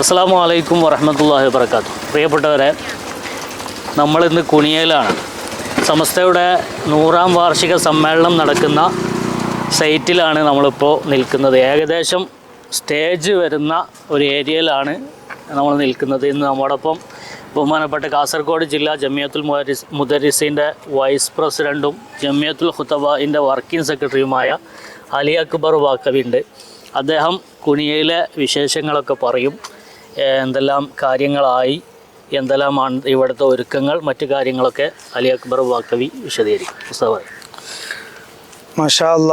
അസ്സാം വലൈക്കും വറഹമത്തല്ലാഹി വർക്കാത്തു പ്രിയപ്പെട്ടവരെ നമ്മളിന്ന് കുണിയയിലാണ് സമസ്തയുടെ നൂറാം വാർഷിക സമ്മേളനം നടക്കുന്ന സൈറ്റിലാണ് നമ്മളിപ്പോൾ നിൽക്കുന്നത്. ഏകദേശം സ്റ്റേജ് വരുന്ന ഒരു ഏരിയയിലാണ് നമ്മൾ നിൽക്കുന്നത്. ഇന്ന് നമ്മോടൊപ്പം ബഹുമാനപ്പെട്ട കാസർഗോഡ് ജില്ലാ ജമിയത്തുൽ മുദരിസ് മുദരിസിന്റെ വൈസ് പ്രസിഡന്റും ജമിയത്തുൽ ഖുത്തബിന്റെ വർക്കിംഗ് സെക്രട്ടറിയുമായ അലി അക്ബർ വാക്കവി ഉണ്ട് അദ്ദേഹം കുണിയയിലെ വിശേഷങ്ങളൊക്കെ പറയും. എന്തെല്ലാം കാര്യങ്ങളായി എന്തെല്ലാമാണ് ഇവിടുത്തെ ഒരുക്കങ്ങൾ മറ്റു കാര്യങ്ങളൊക്കെ അലി അക്ബർ വാക്കവി വിശദീകരിക്കും. ഉസ്താദ് മഷാല്ല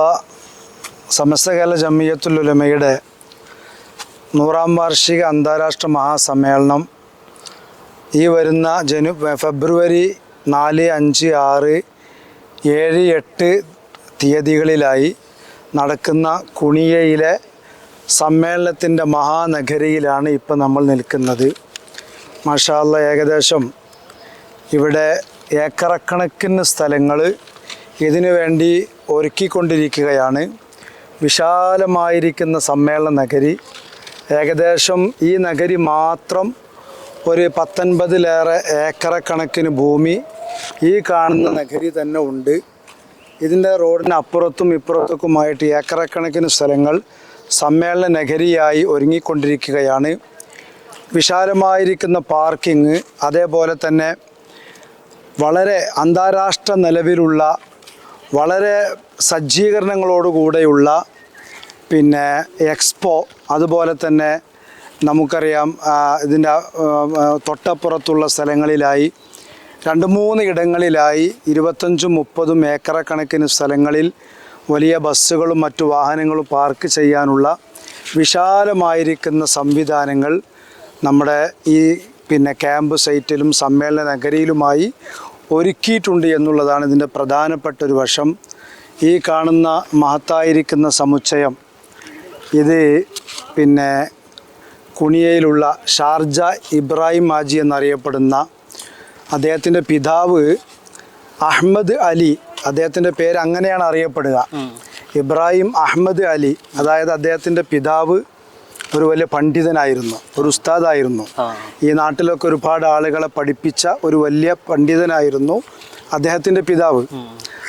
സമസ്തകാല സമസ്ത കേരള ജമിയത്തുൽ ഉലമയുടെ നൂറാം വാർഷിക അന്താരാഷ്ട്ര മഹാസമ്മേളനം ഈ വരുന്ന ജനു ഫെബ്രുവരി നാല് അഞ്ച് ആറ് ഏഴ് എട്ട് തീയതികളിലായി നടക്കുന്ന കുണിയയിലെ സമ്മേളനത്തിന്റെ മഹാനഗരിയിലാണ് ഇപ്പം നമ്മൾ നിൽക്കുന്നത്. മഷാല്ല ഏകദേശം ഇവിടെ ഏക്കറക്കണക്കിന് സ്ഥലങ്ങൾ ഇതിനു വേണ്ടി ഒരുക്കിക്കൊണ്ടിരിക്കുകയാണ്. വിശാലമായിരിക്കുന്ന സമ്മേളന നഗരി. ഏകദേശം ഈ നഗരി മാത്രം ഒരു പത്തൊൻപതിലേറെ ഏക്കറക്കണക്കിന് ഭൂമി ഈ കാണുന്ന നഗരി തന്നെ ഉണ്ട്. ഇതിന്റെ റോഡിന് അപ്പുറത്തും ഇപ്പുറത്തുമായിട്ട് ഏക്കറക്കണക്കിന് സ്ഥലങ്ങൾ സമ്മേളന നഗരിയായി ഒരുങ്ങിക്കൊണ്ടിരിക്കുകയാണ്. വിശാലമായിരിക്കുന്ന പാർക്കിംഗ് അതേപോലെ തന്നെ വളരെ അന്താരാഷ്ട്ര നിലവിലുള്ള വളരെ സജ്ജീകരണങ്ങളോടുകൂടെയുള്ള പിന്നെ എക്സ്പോ അതുപോലെ തന്നെ നമുക്കറിയാം ഇതിന്റെ തൊട്ടപ്പുറത്തുള്ള സ്ഥലങ്ങളിലായി രണ്ട് മൂന്ന് ഇടങ്ങളിലായി ഇരുപത്തഞ്ചും മുപ്പതും ഏക്കറക്കണക്കിന് സ്ഥലങ്ങളിൽ വലിയ ബസ്സുകളും മറ്റു വാഹനങ്ങളും പാർക്ക് ചെയ്യാനുള്ള വിശാലമായിരിക്കുന്ന സംവിധാനങ്ങൾ നമ്മുടെ ഈ പിന്നെ ക്യാമ്പ് സൈറ്റിലും സമ്മേളന നഗരിയിലുമായി ഒരുക്കിയിട്ടുണ്ട് എന്നുള്ളതാണ് ഇതിന്റെ പ്രധാനപ്പെട്ട ഒരു വശം. ഈ കാണുന്ന മഹത്തായിരിക്കുന്ന സമുച്ചയം ഇത് പിന്നെ കുണിയയിലുള്ള ഷാർജ ഇബ്രാഹിം ഹാജി എന്നറിയപ്പെടുന്ന അദ്ദേഹത്തിന്റെ പിതാവ് അഹമ്മദ് അലി അദ്ദേഹത്തിന്റെ പേര് അങ്ങനെയാണ് അറിയപ്പെടുക. ഇബ്രാഹിം അഹമ്മദ് അലി അതായത് അദ്ദേഹത്തിന്റെ പിതാവ് ഒരു വലിയ പണ്ഡിതനായിരുന്നു ഒരു ഉസ്താദായിരുന്നു. ഈ നാട്ടിലൊക്കെ ഒരുപാട് ആളുകളെ പഠിപ്പിച്ച ഒരു വലിയ പണ്ഡിതനായിരുന്നു അദ്ദേഹത്തിന്റെ പിതാവ്.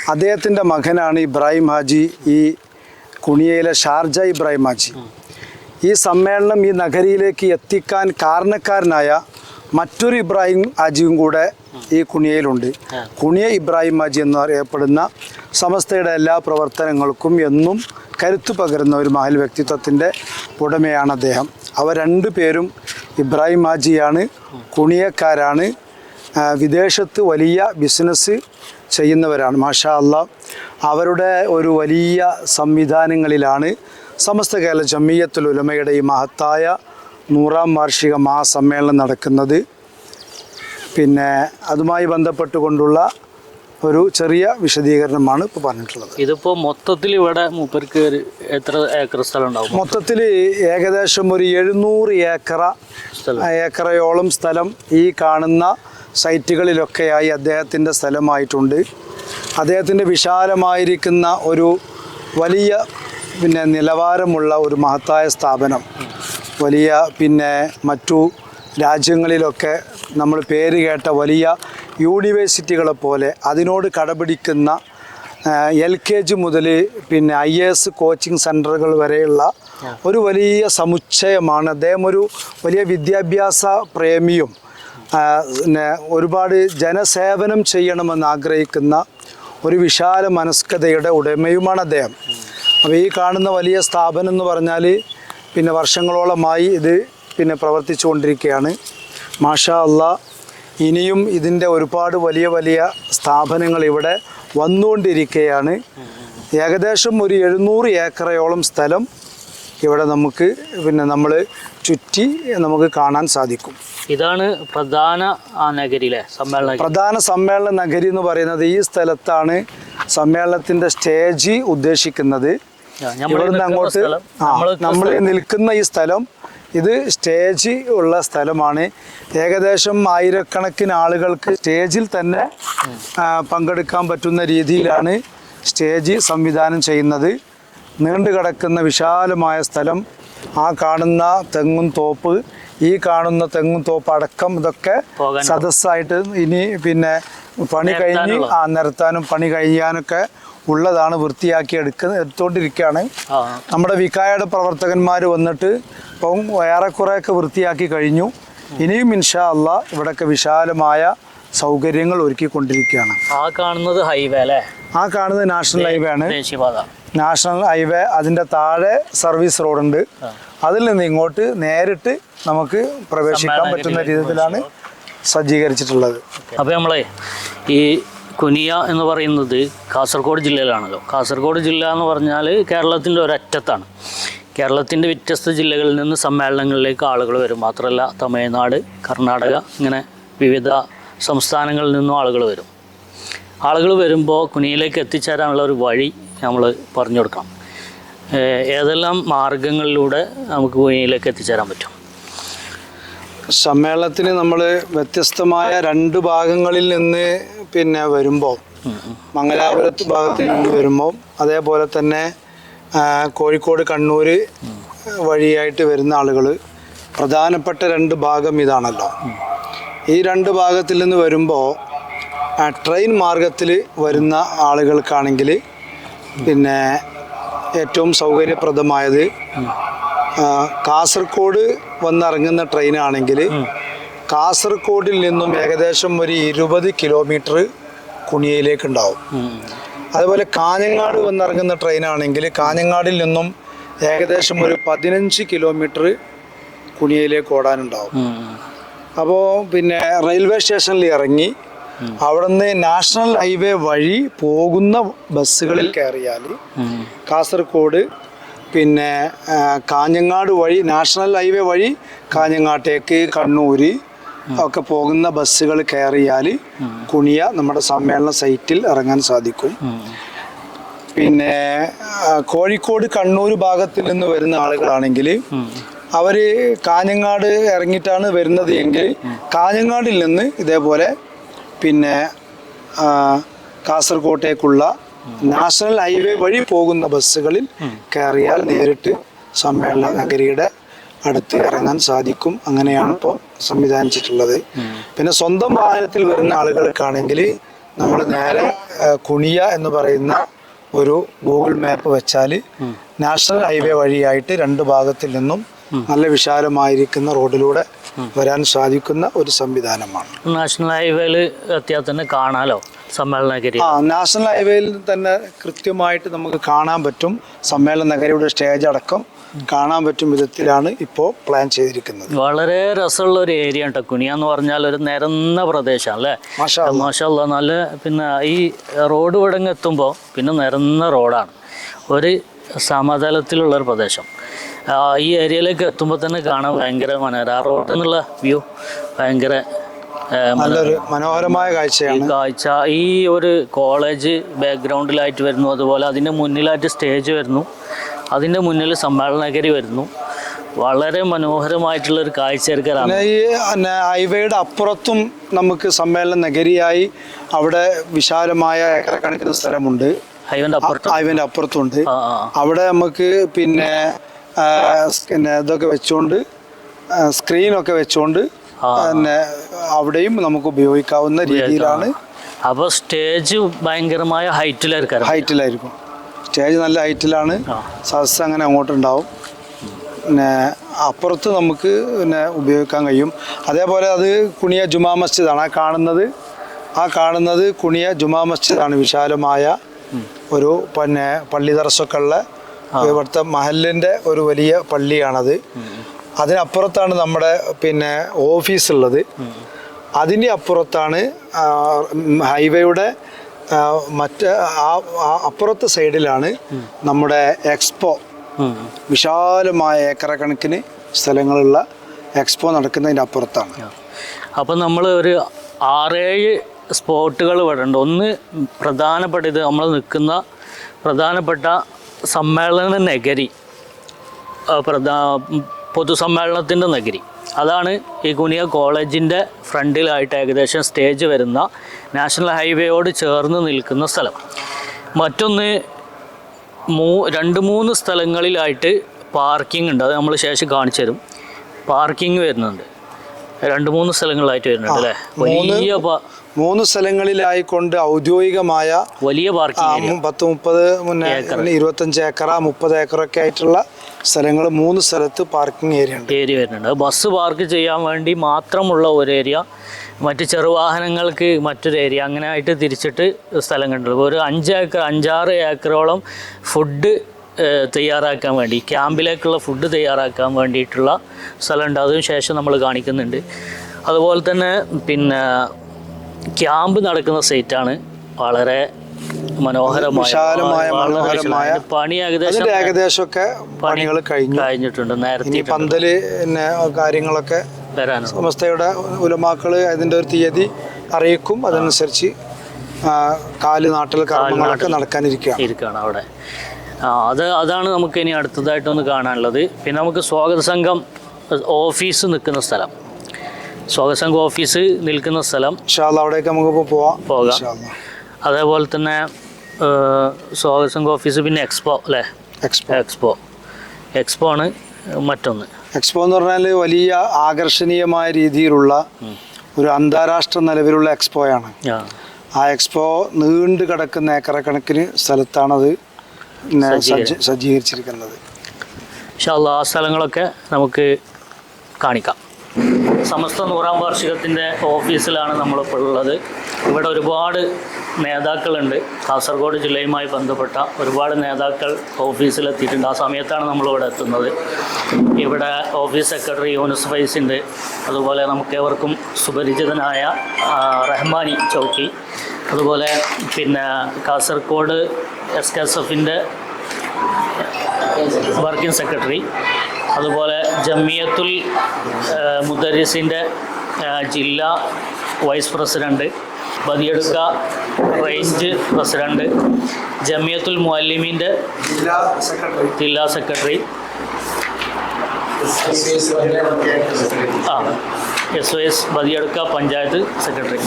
അദ്ദേഹത്തിന്റെ മകനാണ് ഇബ്രാഹിം ഹാജി ഈ കുണിയയിലെ ഷാർജ ഇബ്രാഹിം ഹാജി. ഈ സമ്മേളനം ഈ നഗരിയിലേക്ക് എത്തിക്കാൻ കാരണക്കാരനായ മറ്റൊരു ഇബ്രാഹിം ഹാജിയും കൂടെ ഈ കുണിയയിലുണ്ട് കുണിയ ഇബ്രാഹിം ഹാജി എന്നറിയപ്പെടുന്ന സമസ്തയുടെ എല്ലാ പ്രവർത്തനങ്ങൾക്കും എന്നും കരുത്തു പകരുന്ന ഒരു മഹൽ വ്യക്തിത്വത്തിന്റെ ഉടമയാണ് അദ്ദേഹം. അവ രണ്ടു പേരും ഇബ്രാഹിം ഹാജിയാണ് കുണിയക്കാരാണ് വിദേശത്ത് വലിയ ബിസിനസ് ചെയ്യുന്നവരാണ്. മാഷാ അല്ല അവരുടെ ഒരു വലിയ സംവിധാനങ്ങളിലാണ് സമസ്ത കേരള ജമീയത്തുൽ ഉലമയുടെ ഈ മഹത്തായ നൂറാം വാർഷിക മഹാസമ്മേളനം നടക്കുന്നത്. പിന്നെ അതുമായി ബന്ധപ്പെട്ടുകൊണ്ടുള്ള ഒരു ചെറിയ വിശദീകരണമാണ് ഇപ്പോൾ പറഞ്ഞിട്ടുള്ളത്. ഇതിപ്പോൾ മൊത്തത്തിൽ ഇവിടെ മൂപ്പർക്ക് എത്ര ഏക്കർ സ്ഥലം ഉണ്ടാവും? മൊത്തത്തിൽ ഏകദേശം ഒരു എഴുന്നൂറ് ഏക്കറ ഏക്കറയോളം സ്ഥലം ഈ കാണുന്ന സൈറ്റുകളിലൊക്കെയായി അദ്ദേഹത്തിന്റെ സ്ഥലമായിട്ടുണ്ട്. അദ്ദേഹത്തിന്റെ വിശാലമായിരിക്കുന്ന ഒരു വലിയ പിന്നെ നിലവാരമുള്ള ഒരു മഹത്തായ സ്ഥാപനം. വലിയ പിന്നെ മറ്റു രാജ്യങ്ങളിലൊക്കെ നമ്മൾ പേര് കേട്ട വലിയ യൂണിവേഴ്സിറ്റികളെ പോലെ അതിനോട് കടപിടിക്കുന്ന എൽ കെ ജി മുതൽ പിന്നെ ഐ എ എസ് കോച്ചിങ് സെന്ററുകൾ വരെയുള്ള ഒരു വലിയ സമുച്ചയമാണ്. അദ്ദേഹം ഒരു വലിയ വിദ്യാഭ്യാസ പ്രേമിയും പിന്നെ ഒരുപാട് ജനസേവനം ചെയ്യണമെന്ന് ആഗ്രഹിക്കുന്ന ഒരു വിശാല മനസ്കതയുടെ ഉടമയുമാണ് അദ്ദേഹം. അപ്പോൾ ഈ കാണുന്ന വലിയ സ്ഥാപനം എന്ന് പറഞ്ഞാൽ പിന്നെ വർഷങ്ങളോളമായി ഇത് പിന്നെ പ്രവർത്തിച്ചു കൊണ്ടിരിക്കുകയാണ് മാഷാ അള്ളാ ഇനിയും ഇതിന്റെ ഒരുപാട് വലിയ വലിയ സ്ഥാപനങ്ങൾ ഇവിടെ വന്നുകൊണ്ടിരിക്കുകയാണ്. ഏകദേശം ഒരു എഴുന്നൂറ് ഏക്കറയോളം സ്ഥലം ഇവിടെ നമുക്ക് പിന്നെ നമ്മൾ ചുറ്റി നമുക്ക് കാണാൻ സാധിക്കും. ഇതാണ് പ്രധാന നഗരിയിലെ സമ്മേളന പ്രധാന സമ്മേളന നഗരി എന്ന് പറയുന്നത് ഈ സ്ഥലത്താണ് സമ്മേളനത്തിന്റെ സ്റ്റേജ് ഉദ്ദേശിക്കുന്നത്. ഇവിടുന്ന് അങ്ങോട്ട് നമ്മൾ നിൽക്കുന്ന ഈ സ്ഥലം ഇത് സ്റ്റേജ് ഉള്ള സ്ഥലമാണ്. ഏകദേശം ആയിരക്കണക്കിന് ആളുകൾക്ക് സ്റ്റേജിൽ തന്നെ പങ്കെടുക്കാൻ പറ്റുന്ന രീതിയിലാണ് സ്റ്റേജ് സംവിധാനം ചെയ്യുന്നത്. നീണ്ടു കിടക്കുന്ന വിശാലമായ സ്ഥലം ആ കാണുന്ന തെങ്ങും തോപ്പ് ഈ കാണുന്ന തെങ്ങും തോപ്പ് അടക്കം ഇതൊക്കെ സദസ്സായിട്ട് ഇനി പിന്നെ പണി കഴിഞ്ഞ്. ആ നിരത്താനും പണി കഴിയാനൊക്കെ ഉള്ളതാണ് വൃത്തിയാക്കി എടുക്കുന്ന എടുത്തോണ്ടിരിക്കുകയാണ് നമ്മുടെ വിക്കായുടെ പ്രവർത്തകന്മാർ വന്നിട്ട് ഇപ്പം ഏറെക്കുറെയൊക്കെ വൃത്തിയാക്കി കഴിഞ്ഞു. ഇനിയും ഇൻഷാ അല്ല ഇവിടെയൊക്കെ വിശാലമായ സൗകര്യങ്ങൾ ഒരുക്കിക്കൊണ്ടിരിക്കുകയാണ്. ആ കാണുന്നത് ഹൈവേ അല്ലേ? ആ കാണുന്നത് നാഷണൽ ഹൈവേ ആണ് നാഷണൽ ഹൈവേ അതിന്റെ താഴെ സർവീസ് റോഡുണ്ട്. അതിൽ നിന്ന് ഇങ്ങോട്ട് നേരിട്ട് നമുക്ക് പ്രവേശിക്കാൻ പറ്റുന്ന രീതിയിലാണ് സജ്ജീകരിച്ചിട്ടുള്ളത്. അപ്പോൾ നമ്മളെ ഈ കുനിയ എന്ന് പറയുന്നത് കാസർഗോഡ് ജില്ലയിലാണല്ലോ. കാസർഗോഡ് ജില്ല എന്ന് പറഞ്ഞാൽ കേരളത്തിന്റെ ഒരറ്റത്താണ്. കേരളത്തിന്റെ വ്യത്യസ്ത ജില്ലകളിൽ നിന്ന് സമ്മേളനങ്ങളിലേക്ക് ആളുകൾ വരും. മാത്രമല്ല തമിഴ്നാട് കർണാടക ഇങ്ങനെ വിവിധ സംസ്ഥാനങ്ങളിൽ നിന്നും ആളുകൾ വരും. ആളുകൾ വരുമ്പോൾ കുനിയിലേക്ക് എത്തിച്ചേരാനുള്ള ഒരു വഴി നമ്മൾ പറഞ്ഞു കൊടുക്കണം. ഏതെല്ലാം മാർഗങ്ങളിലൂടെ നമുക്ക് കുനിയിലേക്ക് എത്തിച്ചേരാൻ പറ്റും? സമ്മേളനത്തിന് നമ്മൾ വ്യത്യസ്തമായ രണ്ട് ഭാഗങ്ങളിൽ നിന്ന് പിന്നെ വരുമ്പോൾ മംഗലാപുരത്ത് ഭാഗത്ത് നിന്ന് വരുമ്പോൾ അതേപോലെ തന്നെ കോഴിക്കോട് കണ്ണൂർ വഴിയായിട്ട് വരുന്ന ആളുകൾ പ്രധാനപ്പെട്ട രണ്ട് ഭാഗം ഇതാണല്ലോ. ഈ രണ്ട് ഭാഗത്തിൽ നിന്ന് വരുമ്പോൾ ട്രെയിൻ മാർഗത്തിൽ വരുന്ന ആളുകൾക്കാണെങ്കിൽ പിന്നെ ഏറ്റവും സൗകര്യപ്രദമായത് കാസർഗോഡ് വന്നിറങ്ങുന്ന ട്രെയിനാണെങ്കിൽ കാസർഗോഡിൽ നിന്നും ഏകദേശം ഒരു ഇരുപത് കിലോമീറ്റർ കുണിയയിലേക്ക് ഉണ്ടാവും അതുപോലെ കാഞ്ഞങ്ങാട് വന്നിറങ്ങുന്ന ട്രെയിനാണെങ്കിൽ കാഞ്ഞങ്ങാടിൽ നിന്നും ഏകദേശം ഒരു പതിനഞ്ച് കിലോമീറ്റർ കുണിയയിലേക്ക് ഓടാനുണ്ടാവും. അപ്പോൾ പിന്നെ റെയിൽവേ സ്റ്റേഷനിൽ ഇറങ്ങി അവിടുന്ന് നാഷണൽ ഹൈവേ വഴി പോകുന്ന ബസ്സുകളിൽ കയറിയാൽ കാസർഗോഡ് പിന്നെ കാഞ്ഞങ്ങാട് വഴി നാഷണൽ ഹൈവേ വഴി കാഞ്ഞങ്ങാട്ടേക്ക് കണ്ണൂര് ഒക്കെ പോകുന്ന ബസ്സുകൾ കയറിയാൽ കുണിയ നമ്മുടെ സമ്മേളന സൈറ്റിൽ ഇറങ്ങാൻ സാധിക്കും. പിന്നെ കോഴിക്കോട് കണ്ണൂർ ഭാഗത്തിൽ നിന്ന് വരുന്ന ആളുകളാണെങ്കിൽ അവർ കാഞ്ഞങ്ങാട് ഇറങ്ങിയിട്ടാണ് വരുന്നത് എങ്കിൽ കാഞ്ഞങ്ങാടിൽ നിന്ന് ഇതേപോലെ പിന്നെ കാസർകോട്ടേക്കുള്ള കാസർഗോട്ടേക്കുള്ള നാഷണൽ ഹൈവേ വഴി പോകുന്ന ബസ്സുകളിൽ കയറിയാൽ നേരിട്ട് സമ്മേളന നഗരിയുടെ അടുത്ത് ഇറങ്ങാൻ സാധിക്കും. അങ്ങനെയാണ് ഇപ്പോൾ സംവിധാനിച്ചിട്ടുള്ളത്. പിന്നെ സ്വന്തം വാഹനത്തിൽ വരുന്ന ആളുകൾക്കാണെങ്കിൽ നമ്മൾ നേരെ കുണിയ എന്ന് പറയുന്ന ഒരു ഗൂഗിൾ മാപ്പ് വെച്ചാൽ നാഷണൽ ഹൈവേ വഴിയായിട്ട് രണ്ട് ഭാഗത്തിൽ നിന്നും നല്ല വിശാലമായിരിക്കുന്ന റോഡിലൂടെ വരാൻ സാധിക്കുന്ന ഒരു സംവിധാനമാണ്. നാഷണൽ ഹൈവേയിൽ തന്നെ കാണാലോ? സമ്മേളനഗിരി. ആ നാഷണൽ ഹൈവേയിൽ തന്നെ കൃത്യമായിട്ട് നമുക്ക് കാണാൻ പറ്റും. സമ്മേളന നഗരിയുടെ സ്റ്റേജ് അടക്കം കാണാൻ പറ്റും വിധത്തിലാണ് ഇപ്പോൾ പ്ലാൻ ചെയ്തിരിക്കുന്നത്. വളരെ രസമുള്ള ഒരു ഏരിയ ഉണ്ട്? കുനിയ എന്ന് പറഞ്ഞാൽ ഒരു നിരന്ന പ്രദേശമാണ് അല്ലേ? മാഷാ. മാഷല്ല നല്ല പിന്നെ ഈ റോഡ് ഇവിടങ്ങ് എത്തുമ്പോൾ പിന്നെ നിരന്ന റോഡാണ്. ഒരു സമതലത്തിലുള്ള ഒരു പ്രദേശം. ഈ ഏരിയയിലേക്ക് എത്തുമ്പോൾ തന്നെ കാണാൻ ഭയങ്കര മനോഹര. ആ റോഡിൽ നിന്നുള്ള വ്യൂ ഭയങ്കര നല്ലൊരു മനോഹരമായ കാഴ്ചയാണ്. കാഴ്ച ഈ ഒരു കോളേജ് ബാക്ക്ഗ്രൗണ്ടിലായിട്ട് വരുന്നു അതുപോലെ അതിന്റെ മുന്നിലായിട്ട് സ്റ്റേജ് വരുന്നു അതിന്റെ മുന്നിൽ സമ്മേളനഗരി വരുന്നു. വളരെ മനോഹരമായിട്ടുള്ള ഒരു പിന്നെ ഈ ഹൈവേയുടെ അപ്പുറത്തും നമുക്ക് സമ്മേളന നഗരിയായി അവിടെ വിശാലമായ ഏക്കറക്കണക്കിന് സ്ഥലമുണ്ട്. ഹൈവേന്റെ അപ്പുറത്ത്? ഹൈവേന്റെ അപ്പുറത്തുണ്ട്. അവിടെ നമുക്ക് പിന്നെ പിന്നെ ഇതൊക്കെ വെച്ചുകൊണ്ട് സ്ക്രീനൊക്കെ വെച്ചുകൊണ്ട്. പിന്നെ അവിടെയും നമുക്ക് ഉപയോഗിക്കാവുന്ന രീതിയിലാണ് അപ്പോൾ സ്റ്റേജ് ഭയങ്കരമായ ഹൈറ്റിലായിരിക്കും. ഹൈറ്റിലായിരിക്കും. സ്റ്റേജ് നല്ല ഹൈറ്റിലാണ്. സദസ് അങ്ങനെ അങ്ങോട്ടുണ്ടാവും. പിന്നെ അപ്പുറത്ത് നമുക്ക് പിന്നെ ഉപയോഗിക്കാൻ കഴിയും. അതേപോലെ അത് കുണിയ ജുമാ മസ്ജിദാണ്. ആ കാണുന്നത് ആ കാണുന്നത് കുണിയ ജുമാ മസ്ജിദാണ്. വിശാലമായ ഒരു പിന്നെ പള്ളി തറസ്സൊക്കെ ഉള്ള ഇവിടുത്തെ മഹലിന്റെ ഒരു വലിയ പള്ളിയാണത്. അതിനപ്പുറത്താണ് നമ്മുടെ പിന്നെ ഓഫീസ് ഉള്ളത് അതിന്റെ അപ്പുറത്താണ് ഹൈവേയുടെ മറ്റ് ആ അപ്പുറത്തെ സൈഡിലാണ് നമ്മുടെ എക്സ്പോ. വിശാലമായ ഏക്കറക്കണക്കിന് സ്ഥലങ്ങളുള്ള എക്സ്പോ നടക്കുന്നതിന്റെ അപ്പുറത്താണ്. അപ്പം നമ്മൾ ഒരു ആറേഴ് സ്പോട്ടുകൾ ഇവിടെ ഉണ്ട് ഒന്ന് പ്രധാനപ്പെട്ട ഇത് നമ്മൾ നിൽക്കുന്ന പ്രധാനപ്പെട്ട സമ്മേളന നഗരി പ്രധാ പൊതുസമ്മേളനത്തിന്റെ നഗരി. അതാണ് ഈ കുനിയ കോളേജിന്റെ ഫ്രണ്ടിലായിട്ട് ഏകദേശം സ്റ്റേജ് വരുന്ന നാഷണൽ ഹൈവേയോട് ചേർന്ന് നിൽക്കുന്ന സ്ഥലം. മറ്റൊന്ന് മൂ രണ്ട് മൂന്ന് സ്ഥലങ്ങളിലായിട്ട് പാർക്കിംഗ് ഉണ്ട്. അത് നമ്മൾ ശേഷം കാണിച്ചു തരും. പാർക്കിംഗ് വരുന്നുണ്ട്. രണ്ട് മൂന്ന് സ്ഥലങ്ങളിലായിട്ട് വരുന്നുണ്ട് അല്ലേ? വലിയ മൂന്ന് സ്ഥലങ്ങളിലായിക്കൊണ്ട് ഔദ്യോഗികമായ വലിയ പാർക്കിംഗ് പത്ത് മുപ്പത് മുന്നേ ഇരുപത്തഞ്ച് ഏക്കറ മുപ്പത് ഏക്കറൊക്കെ ആയിട്ടുള്ള സ്ഥലങ്ങൾ മൂന്ന് സ്ഥലത്ത് പാർക്കിംഗ് ഏരിയ ഉണ്ട്. ഏരിയ വരുന്നുണ്ട്. ബസ് പാർക്ക് ചെയ്യാൻ വേണ്ടി മാത്രമുള്ള ഒരു ഏരിയ. മറ്റ് ചെറുവാഹനങ്ങൾക്ക് മറ്റൊരു ഏരിയ. അങ്ങനെ ആയിട്ട് തിരിച്ചിട്ട് സ്ഥലം കണ്ടുള്ളൂ ഒരു അഞ്ച് ഏക്കർ അഞ്ചാറ് ഏക്കറോളം ഫുഡ് തയ്യാറാക്കാൻ വേണ്ടി ക്യാമ്പിലേക്കുള്ള ഫുഡ് തയ്യാറാക്കാൻ വേണ്ടിയിട്ടുള്ള സ്ഥലമുണ്ട്. അതിന് ശേഷം നമ്മൾ കാണിക്കുന്നുണ്ട്. അതുപോലെ തന്നെ പിന്നെ ക്യാമ്പ് നടക്കുന്ന സൈറ്റാണ്. വളരെ മനോഹരമായ പണി ഏകദേശം ഏകദേശമൊക്കെ പണികൾ കഴിഞ്ഞു. കഴിഞ്ഞിട്ടുണ്ട്. നേരത്തെ പന്തൽ പിന്നെ കാര്യങ്ങളൊക്കെ വരാനാണ് സമസ്തയുടെ ഉലമാക്കൾ അതിന്റെ ഒരു തീയതി അറിയിക്കും. അതനുസരിച്ച് കാൽ നാട്ടിൽ കർമ്മങ്ങളൊക്കെ നടക്കാനിരിക്കുകയാണ്. ഇരിക്കുകയാണ് അവിടെ. അത് അതാണ് നമുക്ക് ഇനി അടുത്തതായിട്ടൊന്ന് കാണാനുള്ളത്. പിന്നെ നമുക്ക് സ്വാഗത സംഘം ഓഫീസ് നിൽക്കുന്ന സ്ഥലം. സ്വാഗത സംഘം ഓഫീസ് നിൽക്കുന്ന സ്ഥലം. അവിടേക്ക് നമുക്ക് പോവാം. പോകാം. അതേപോലെ തന്നെ സ്വാഗസംഘ ഓഫീസ് പിന്നെ എക്സ്പോ അല്ലേ? എക്സ്പോ. എക്സ്പോ. എക്സ്പോ ആണ് മറ്റൊന്ന്. എക്സ്പോ എന്ന് പറഞ്ഞാൽ വലിയ ആകർഷണീയമായ രീതിയിലുള്ള ഒരു അന്താരാഷ്ട്ര നിലവിലുള്ള എക്സ്പോയാണ്. ആ. എക്സ്പോ നീണ്ടു കിടക്കുന്ന ഏക്കറക്കണക്കിന് സ്ഥലത്താണത് സജ്ജീകരിച്ചിരിക്കുന്നത്. പക്ഷേ ആ സ്ഥലങ്ങളൊക്കെ നമുക്ക് കാണിക്കാം. സമസ്ത നൂറാം വാർഷികത്തിന്റെ ഓഫീസിലാണ് നമ്മളിപ്പോൾ ഉള്ളത് ഇവിടെ ഒരുപാട് നേതാക്കളുണ്ട്. കാസർഗോഡ് ജില്ലയുമായി ബന്ധപ്പെട്ട ഒരുപാട് നേതാക്കൾ ഓഫീസിലെത്തിയിട്ടുണ്ട്. ആ സമയത്താണ് നമ്മളിവിടെ എത്തുന്നത്. ഇവിടെ ഓഫീസ് സെക്രട്ടറി യൂനുസ് ഫൈസ് ഉണ്ട്. അതുപോലെ നമുക്ക് ഏവർക്കും സുപരിചിതനായ റഹ്മാനി ചൗക്കി. അതുപോലെ പിന്നെ കാസർഗോഡ് എസ് കെ എസ് എഫിന്റെ വർക്കിംഗ് സെക്രട്ടറി. അതുപോലെ ജമ്മിയത്തുൽ മുദരിസിന്റെ ജില്ലാ vice president Badiyadka range president Jamiyyathul മുഅല്ലിമീന്റെ ജില്ലാ സെക്രട്ടറി. ജില്ലാ സെക്രട്ടറി. ആ S O S Badiyadka panchayat secretary.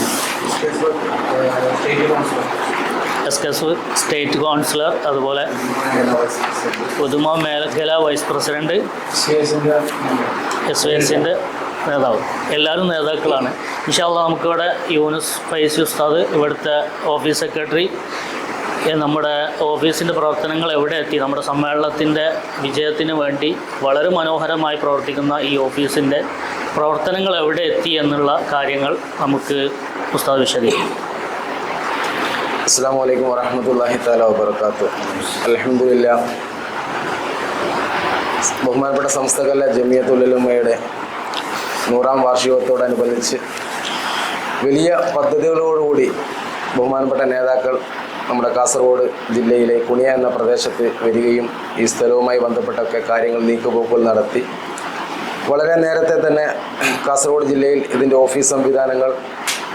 S K state councillor അതുപോലെ പുതുമ മേഖല വൈസ് പ്രസിഡന്റ് എസ് വി എസിന്റെ നേതാവ്. എല്ലാവരും നേതാക്കളാണ്. ഇൻഷാല്ല നമുക്കിവിടെ യൂനുസ് ഫൈസി ഉസ്താദ് ഇവിടുത്തെ ഓഫീസ് സെക്രട്ടറി നമ്മുടെ ഓഫീസിന്റെ പ്രവർത്തനങ്ങൾ എവിടെ എത്തി നമ്മുടെ സമ്മേളനത്തിന്റെ വിജയത്തിന് വേണ്ടി വളരെ മനോഹരമായി പ്രവർത്തിക്കുന്ന ഈ ഓഫീസിന്റെ പ്രവർത്തനങ്ങൾ എവിടെ എത്തി എന്നുള്ള കാര്യങ്ങൾ നമുക്ക് ഉസ്താദ് വിശദീകരിക്കും. അസ്സാം വലൈക്കും വറഹമത്തല്ലാഹി താല വബർക്കാത്തു അലഹമില്ല ബഹുമാനപ്പെട്ട സംസ്ഥകല്ല ജമിയത്തുലമയുടെ നൂറാം വാർഷികത്തോടനുബന്ധിച്ച് വലിയ പദ്ധതികളോടുകൂടി ബഹുമാനപ്പെട്ട നേതാക്കൾ നമ്മുടെ കാസർഗോഡ് ജില്ലയിലെ കുണിയ എന്ന പ്രദേശത്ത് വരികയും ഈ സ്ഥലവുമായി ബന്ധപ്പെട്ടൊക്കെ കാര്യങ്ങൾ നീക്കുപോക്കുകൾ നടത്തി. വളരെ നേരത്തെ തന്നെ കാസർഗോഡ് ജില്ലയിൽ ഇതിന്റെ ഓഫീസ് സംവിധാനങ്ങൾ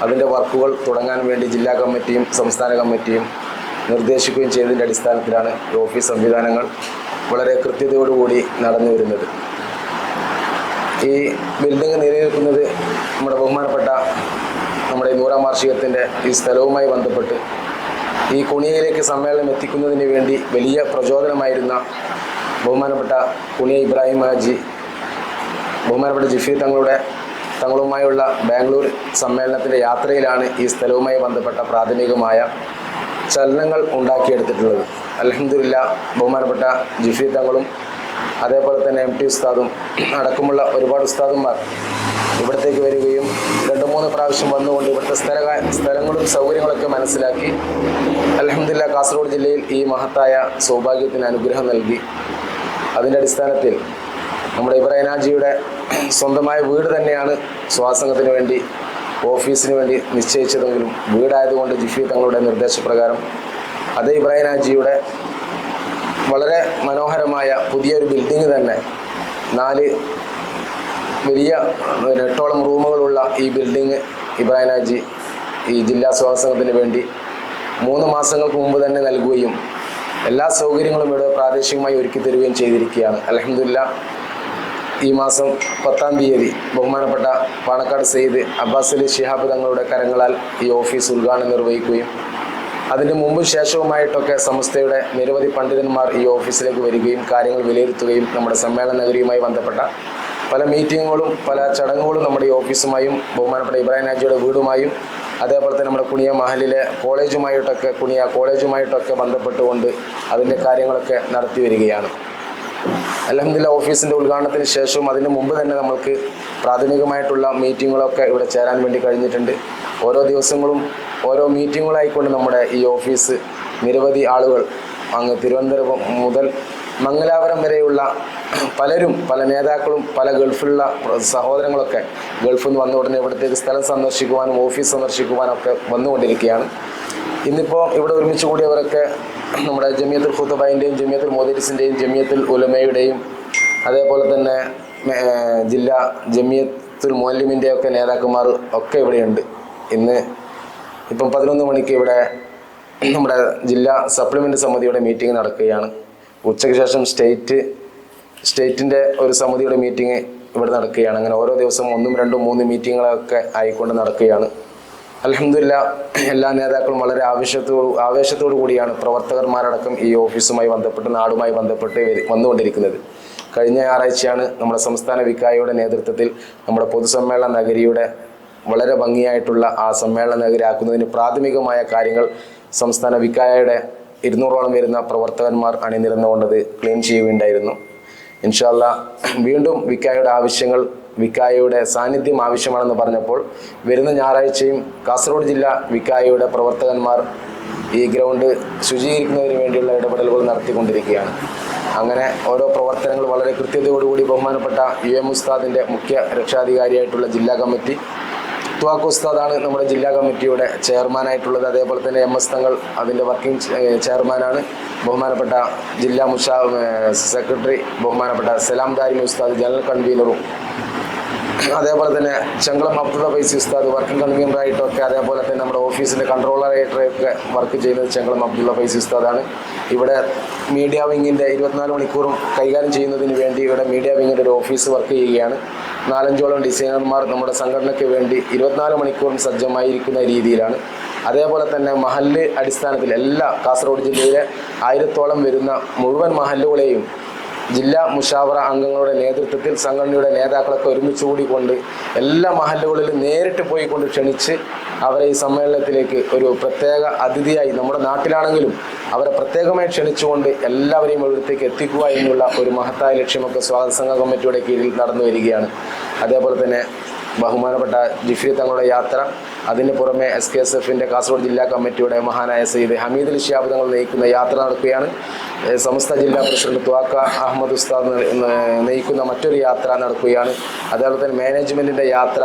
അതിന്റെ വർക്കുകൾ തുടങ്ങാൻ വേണ്ടി ജില്ലാ കമ്മിറ്റിയും സംസ്ഥാന കമ്മിറ്റിയും നിർദ്ദേശിക്കുകയും ചെയ്തതിന്റെ അടിസ്ഥാനത്തിലാണ് ഈ ഓഫീസ് സംവിധാനങ്ങൾ വളരെ കൃത്യതയോടുകൂടി നടന്നു വരുന്നത്. ഈ ബിൽഡിംഗ് നിലനിൽക്കുന്നത് നമ്മുടെ ബഹുമാനപ്പെട്ട നമ്മുടെ നൂറാം വാർഷികത്തിന്റെ ഈ സ്ഥലവുമായി ബന്ധപ്പെട്ട് ഈ കുണിയയിലേക്ക് സമ്മേളനം എത്തിക്കുന്നതിന് വേണ്ടി വലിയ പ്രചോദനമായിരുന്ന ബഹുമാനപ്പെട്ട കുണിയ ഇബ്രാഹിം ഹാജി ബഹുമാനപ്പെട്ട ജിഫി തങ്ങളുടെ തങ്ങളുമായുള്ള ബാംഗ്ലൂർ സമ്മേളനത്തിന്റെ യാത്രയിലാണ് ഈ സ്ഥലവുമായി ബന്ധപ്പെട്ട പ്രാഥമികമായ ചലനങ്ങൾ ഉണ്ടാക്കിയെടുത്തിട്ടുള്ളത്. അലഹമില്ല ബഹുമാനപ്പെട്ട ജിഫി തങ്ങളും അതേപോലെ തന്നെ എം ടി ഉസ്താദും അടക്കമുള്ള ഒരുപാട് ഉസ്താദന്മാർ ഇവിടത്തേക്ക് വരികയും രണ്ട് മൂന്ന് പ്രാവശ്യം വന്നുകൊണ്ട് ഇവിടുത്തെ സ്ഥല സ്ഥലങ്ങളും സൗകര്യങ്ങളൊക്കെ മനസ്സിലാക്കി അലഹമില്ല കാസർഗോഡ് ജില്ലയിൽ ഈ മഹത്തായ സൗഭാഗ്യത്തിന് അനുഗ്രഹം നൽകി. അതിന്റെ അടിസ്ഥാനത്തിൽ നമ്മുടെ ഇബ്രാഹിനാജിയുടെ സ്വന്തമായ വീട് തന്നെയാണ് സ്വാസംഗത്തിന് വേണ്ടി ഓഫീസിന് വേണ്ടി നിശ്ചയിച്ചതെങ്കിലും വീടായതുകൊണ്ട് ജിഫി തങ്ങളുടെ നിർദ്ദേശപ്രകാരം അതേ ഇബ്രാഹിനാജിയുടെ വളരെ മനോഹരമായ പുതിയൊരു ബിൽഡിംഗ് തന്നെ നാല് വലിയ എട്ടോളം റൂമുകളുള്ള ഈ ബിൽഡിംഗ് ഇബ്രാഹിനാജി ഈ ജില്ലാ സ്വാസംഗത്തിന് വേണ്ടി മൂന്ന് മാസങ്ങൾക്ക് മുമ്പ് തന്നെ നൽകുകയും എല്ലാ സൗകര്യങ്ങളും ഇവിടെ പ്രാദേശികമായി ഒരുക്കി തരികയും ചെയ്തിരിക്കുകയാണ്. അലഹമില്ല ഈ മാസം പത്താം തീയതി ബഹുമാനപ്പെട്ട പാണക്കാട് സെയ്ദ് അബ്ബാസ് അലി ഷിഹാബ് തങ്ങളുടെ കരങ്ങളാൽ ഈ ഓഫീസ് ഉദ്ഘാടനം നിർവഹിക്കുകയും അതിന് മുമ്പും ശേഷവുമായിട്ടൊക്കെ സംസ്ഥയുടെ നിരവധി പണ്ഡിതന്മാർ ഈ ഓഫീസിലേക്ക് വരികയും കാര്യങ്ങൾ വിലയിരുത്തുകയും നമ്മുടെ സമ്മേളന നഗരിയുമായി ബന്ധപ്പെട്ട പല മീറ്റിങ്ങുകളും പല ചടങ്ങുകളും നമ്മുടെ ഈ ഓഫീസുമായും ബഹുമാനപ്പെട്ട ഇബ്രാഹിം നാജിയുടെ വീടുമായും അതേപോലെ തന്നെ നമ്മുടെ കുണിയ മഹലിലെ കോളേജുമായിട്ടൊക്കെ കുണിയ കോളേജുമായിട്ടൊക്കെ ബന്ധപ്പെട്ടുകൊണ്ട് അതിന്റെ കാര്യങ്ങളൊക്കെ നടത്തി വരികയാണ്. അലഹമില്ല ഓഫീസിന്റെ ഉദ്ഘാടനത്തിന് ശേഷവും അതിന് മുമ്പ് തന്നെ നമ്മൾക്ക് പ്രാഥമികമായിട്ടുള്ള മീറ്റിങ്ങുകളൊക്കെ ഇവിടെ ചേരാൻ വേണ്ടി കഴിഞ്ഞിട്ടുണ്ട്. ഓരോ ദിവസങ്ങളും ഓരോ മീറ്റിങ്ങുകളായിക്കൊണ്ട് നമ്മുടെ ഈ ഓഫീസ് നിരവധി ആളുകൾ അങ്ങ് തിരുവനന്തപുരം മുതൽ മംഗലാപുരം വരെയുള്ള പലരും പല നേതാക്കളും പല ഗൾഫിലുള്ള സഹോദരങ്ങളൊക്കെ ഗൾഫിൽ നിന്ന് വന്ന ഉടനെ ഇവിടത്തേക്ക് സ്ഥലം സന്ദർശിക്കുവാനും ഓഫീസ് സന്ദർശിക്കുവാനും ഒക്കെ വന്നുകൊണ്ടിരിക്കുകയാണ്. ഇന്നിപ്പോൾ ഇവിടെ ഒരുമിച്ച് കൂടിയവരൊക്കെ നമ്മുടെ ജമിയത്തുൽ ഖുത്തബായിന്റെയും ജമിയത്തുൽ മോദിരിസിന്റെയും ജമിയത്തുൽ ഉലമയുടെയും അതേപോലെ തന്നെ ജില്ലാ ജമിയത്തുൽ മോലിമിന്റെ ഒക്കെ നേതാക്കന്മാർ ഒക്കെ ഇവിടെയുണ്ട്. ഇന്ന് ഇപ്പം പതിനൊന്ന് മണിക്ക് ഇവിടെ നമ്മുടെ ജില്ലാ സപ്ലിമെന്റ് സമിതിയുടെ മീറ്റിംഗ് നടക്കുകയാണ്. ഉച്ചയ്ക്ക് ശേഷം സ്റ്റേറ്റ് സ്റ്റേറ്റിന്റെ ഒരു സമിതിയുടെ മീറ്റിംഗ് ഇവിടെ നടക്കുകയാണ്. അങ്ങനെ ഓരോ ദിവസം ഒന്നും രണ്ടും മൂന്ന് മീറ്റിങ്ങുകളൊക്കെ ആയിക്കൊണ്ട് നടക്കുകയാണ്. അലഹമില്ല എല്ലാ നേതാക്കളും വളരെ ആവേശത്തോടു ആവേശത്തോടു കൂടിയാണ് പ്രവർത്തകന്മാരടക്കം ഈ ഓഫീസുമായി ബന്ധപ്പെട്ട് നാടുമായി ബന്ധപ്പെട്ട് വന്നുകൊണ്ടിരിക്കുന്നത്. കഴിഞ്ഞ ഞായറാഴ്ചയാണ് നമ്മുടെ സംസ്ഥാന വിക്കായയുടെ നേതൃത്വത്തിൽ നമ്മുടെ പൊതുസമ്മേളന നഗരിയുടെ വളരെ ഭംഗിയായിട്ടുള്ള ആ സമ്മേളന നഗരി ആക്കുന്നതിന് പ്രാഥമികമായ കാര്യങ്ങൾ സംസ്ഥാന വിക്കായയുടെ ഇരുന്നൂറോളം വരുന്ന പ്രവർത്തകന്മാർ അണിനിരന്നുകൊണ്ടത് ക്ലീൻ ചെയ്യുകയുണ്ടായിരുന്നു. ഇൻഷാല്ല വീണ്ടും വിക്കായയുടെ ആവശ്യങ്ങൾ വിക്കായയുടെ സാന്നിധ്യം ആവശ്യമാണെന്ന് പറഞ്ഞപ്പോൾ വരുന്ന ഞായറാഴ്ചയും കാസർഗോഡ് ജില്ല വിക്കായയുടെ പ്രവർത്തകന്മാർ ഈ ഗ്രൗണ്ട് ശുചീകരിക്കുന്നതിന് വേണ്ടിയുള്ള ഇടപെടലുകൾ നടത്തിക്കൊണ്ടിരിക്കുകയാണ്. അങ്ങനെ ഓരോ പ്രവർത്തനങ്ങൾ വളരെ കൃത്യതയോടുകൂടി ബഹുമാനപ്പെട്ട യു എം ഉസ്താദിന്റെ മുഖ്യ രക്ഷാധികാരിയായിട്ടുള്ള ജില്ലാ കമ്മിറ്റി തുവാക്ക് ഉസ്താദാണ് നമ്മുടെ ജില്ലാ കമ്മിറ്റിയുടെ ചെയർമാനായിട്ടുള്ളത്. അതേപോലെ തന്നെ എം എസ് തങ്ങൾ അതിന്റെ വർക്കിംഗ് ചെയർമാനാണ്. ബഹുമാനപ്പെട്ട ജില്ലാ മുഷാ സെക്രട്ടറി ബഹുമാനപ്പെട്ട സലാം ദാരിമി ഉസ്താദ് ജനറൽ കൺവീനറും അതേപോലെ തന്നെ ചെങ്കളം അബ്ദുള്ള ഫൈസി ഉസ്താദ് വർക്കിംഗ് കൺവീനറായിട്ടൊക്കെ അതേപോലെ തന്നെ നമ്മുടെ ഓഫീസിന്റെ കൺട്രോളറായിട്ടൊക്കെ വർക്ക് ചെയ്യുന്നത് ചെങ്കളം അബ്ദുള്ള ഫൈസി ഉസ്താദാണ്. ഇവിടെ മീഡിയ വിങ്ങിന്റെ ഇരുപത്തിനാല് മണിക്കൂറും കൈകാര്യം ചെയ്യുന്നതിന് വേണ്ടി ഇവിടെ മീഡിയ വിങ്ങിന്റെ ഒരു ഓഫീസ് വർക്ക് ചെയ്യുകയാണ്. നാലഞ്ചോളം ഡിസൈനർമാർ നമ്മുടെ സംഘടനയ്ക്ക് വേണ്ടി ഇരുപത്തിനാല് മണിക്കൂറും സജ്ജമായിരിക്കുന്ന രീതിയിലാണ്. അതേപോലെ തന്നെ മഹല്ല് അടിസ്ഥാനത്തിൽ എല്ലാ കാസർഗോഡ് ജില്ലയിലെ ആയിരത്തോളം വരുന്ന മുഴുവൻ മഹല്ലുകളെയും ജില്ലാ മുഷാവറ അംഗങ്ങളുടെ നേതൃത്വത്തിൽ സംഘടനയുടെ നേതാക്കളൊക്കെ ഒരുമിച്ച് കൂടിക്കൊണ്ട് എല്ലാ മഹല്ലുകളിലും നേരിട്ട് പോയി കൊണ്ട് ക്ഷണിച്ച് അവരെ ഈ സമ്മേളനത്തിലേക്ക് ഒരു പ്രത്യേക അതിഥിയായി നമ്മുടെ നാട്ടിലാണെങ്കിലും അവരെ പ്രത്യേകമായി ക്ഷണിച്ചുകൊണ്ട് എല്ലാവരെയും ഇവിടത്തേക്ക് എത്തിക്കുക എന്നുള്ള ഒരു മഹത്തായ ലക്ഷ്യമൊക്കെ സ്വാഗത സംഘ കമ്മിറ്റിയുടെ കീഴിൽ നടന്നു വരികയാണ്. അതേപോലെ തന്നെ ബഹുമാനപ്പെട്ട ജിഫ്രി തങ്ങളുടെ യാത്ര. അതിന് പുറമെ എസ് കെ എസ് എഫിന്റെ കാസർഗോഡ് ജില്ലാ കമ്മിറ്റിയുടെ മഹാനായ സയ്യിദ് ഹമീദ് ഷിയാബ് തങ്ങൾ നയിക്കുന്ന യാത്ര നടക്കുകയാണ്. സമസ്ത ജില്ലാ പ്രസിഡന്റ് ത്വാക്ക അഹമ്മദ് ഉസ്താദ് നയിക്കുന്ന മറ്റൊരു യാത്ര നടക്കുകയാണ്. അതേപോലെ തന്നെ മാനേജ്മെന്റിന്റെ യാത്ര